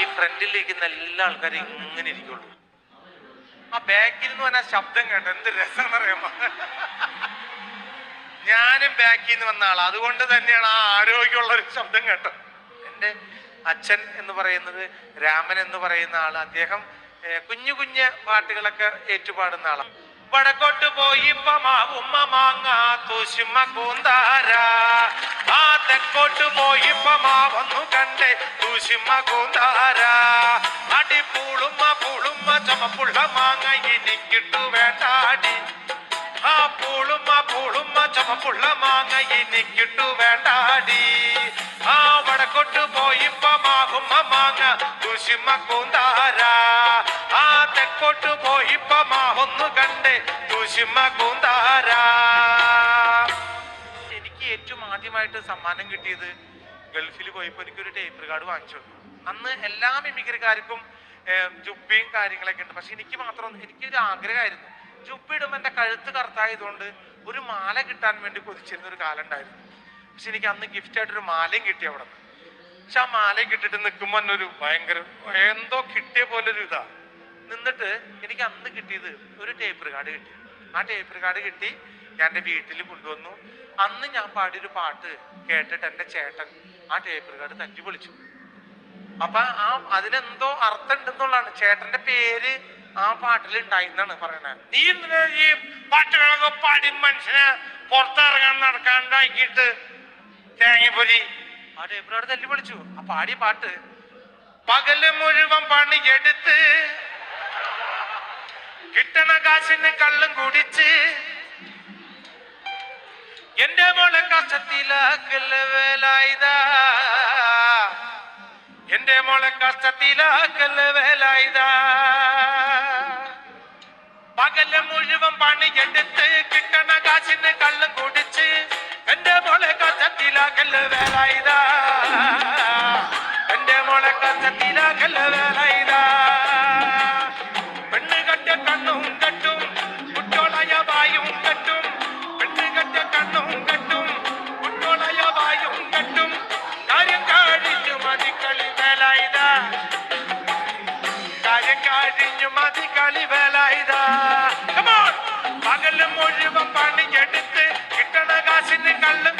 ഈ ഫ്രണ്ടിലിരിക്കുന്ന എല്ലാ ആൾക്കാരും ഇങ്ങനെ ഇരിക്കുള്ളൂ. ആ ബാക്കിൽ നിന്ന് വന്ന ശബ്ദം കേട്ടോ. എന്ത് രസം അറിയാമോ ഞാനും ബാക്കിൽ നിന്ന് വന്ന ആളാണ് അതുകൊണ്ട് തന്നെയാണ് ആ ആരോഗ്യമുള്ള ഒരു ശബ്ദം കേട്ടോ. എന്റെ അച്ഛൻ എന്ന് പറയുന്നത് രാമൻ എന്ന് പറയുന്ന ആൾ അദ്ദേഹം കുഞ്ഞു കുഞ്ഞ് പാട്ടുകളൊക്കെ ഏറ്റുപാടുന്ന ആളാണ് വടക്കോട്ട് പോയി ഉമ്മ മാങ്ങ തൂശുമ്മ കൂന്താര. ആ പോയി വന്നു കണ്ടേ തൂശുമ്മ കൂന്താര. അടി പൂളുമ്മ പൂളുമ്മ ചമപ്പുള്ള മാങ്ങ എനിക്കിട്ടു വേണ്ടാടി. ആ പൂളുമ്മ പൂളുമ്മ ചമപ്പുള്ള മാങ്ങ എനിക്കിട്ടു വേണ്ടാടി. ആ ദുഷിമ കൂന്താര? ആ തെക്കോട്ട് പോയിപ്പ മാവൊന്നു കണ്ട് കുശുമ കൂന്താര? എനിക്ക് ഏറ്റവും ആദ്യമായിട്ട് സമ്മാനം കിട്ടിയത് ഗൾഫിൽ പോയപ്പോൾ എനിക്കൊരു ടേപ്പ് കാർഡ് വാങ്ങിച്ചു അന്ന് എല്ലാ മിമിക്രിക്കാർക്കും ജുബ്ബിയും കാര്യങ്ങളൊക്കെ ഉണ്ട്. പക്ഷെ എനിക്ക് മാത്രം എനിക്കൊരു ആഗ്രഹമായിരുന്നു. ജുബ്ബി ഇടുമ്പോൾ എന്റെ കഴുത്ത് കറുത്തായതുകൊണ്ട് ഒരു മാല കിട്ടാൻ വേണ്ടി കൊതിച്ചിരുന്ന ഒരു കാലം ഉണ്ടായിരുന്നു. പക്ഷെ എനിക്ക് അന്ന് ഗിഫ്റ്റായിട്ടൊരു മാലയും കിട്ടി അവിടെ നിന്ന് പക്ഷെ ആ മാലയും കിട്ടിയിട്ട് നിൽക്കുമ്പോൾ ഒരു ഭയങ്കര എന്തോ കിട്ടിയ പോലെ ഒരു ഇതാ. നിന്നിട്ട് എനിക്ക് അന്ന് കിട്ടിയത് ഒരു ടേപ്പ് കാർഡ് കിട്ടി. ആ ടേപ്പ് കാർഡ് കിട്ടി ഞാൻ എന്റെ വീട്ടിൽ കൊണ്ടുവന്നു. അന്ന് ഞാൻ പാടിയൊരു പാട്ട് കേട്ടിട്ട് എന്റെ ചേട്ടൻ ആ ടേപ്പ് കാർഡ് തല്ലി വിളിച്ചു അപ്പൊ ആ അതിനെന്തോ അർത്ഥം ഉണ്ടെന്നുള്ളതാണ് ചേട്ടന്റെ പേര് ആ പാട്ടിൽ ഉണ്ടായിന്നാണ് പറയണേ. നീ ഈ പാട്ടുകളൊക്കെ പാടി മനുഷ്യനെ പുറത്തിറങ്ങാൻ നടക്കാണ്ടാക്കിയിട്ട് തേങ്ങപ്പൊരി ആ ടേപ്പിനോട് തല്ലി പൊളിച്ചു ആ പാടിയ പാട്ട്. പകൽ മുഴുവൻ പണിയെടുത്ത് കിട്ടണ കാശിന് കള്ളും കുടിച്ച് എന്റെ മോളെ കഷ്ടത്തിലാക്കല്ല വേലായുധാ. എന്റെ മോളെ കഷ്ടത്തിലാക്കല്ല വേലായുധാ. പകൽ മുഴുവൻ പണിയെടുത്ത് കിട്ടണ കാശിന് കള്ളും മോളെ കഷ്ടത്തിലാക്കല്ല വേലായുധാ എന്റെ മോളെ വേല ഇതാ പെണ്ണ് കെട്ട കണ്ണും കെട്ടും കുട്ടോളയ വായും കെട്ടും. പെണ്ണ് കെട്ട കണ്ണും കെട്ടും കുട്ടോളയ വായും കെട്ടും. കാര്യം കഴിഞ്ഞു മതിക്കളി വേല ഇതാ കാര്യം കഴിഞ്ഞു മതിക്കളി വേല ഇതാ! പകൽ മുഴുവൻ പണിയെടുത്ത് കിട്ടണ കാശിന് കള്ളും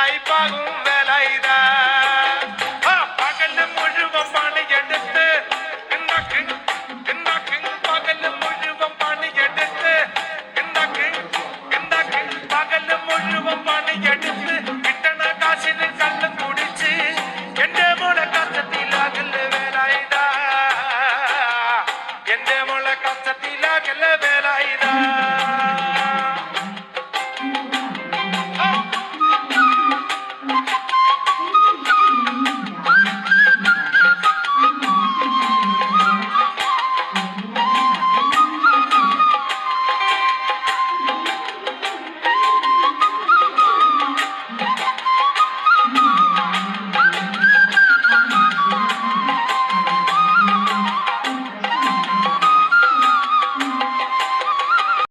കിട്ടുമ്പോൾ ലൈഫാകും വേലായുധാ ആ പകൽ മുഴുവൻ പണിയെടുത്ത് ഉണ്ടാക്ക് ഉണ്ടാക്ക് പകൽ മുഴുവൻ പണിയെടുത്ത് ഉണ്ടാക്ക് ഉണ്ടാക്ക് പകൽ മുഴുവൻ പണിയെടുത്ത് കിട്ടണ കാശിന് കള്ളും കുടിച്ച് എന്റെ മോളെ കഷ്ടത്തിലാകൽ വേലായുധാ എന്റെ മോളെ കഷ്ടത്തിലാകൽ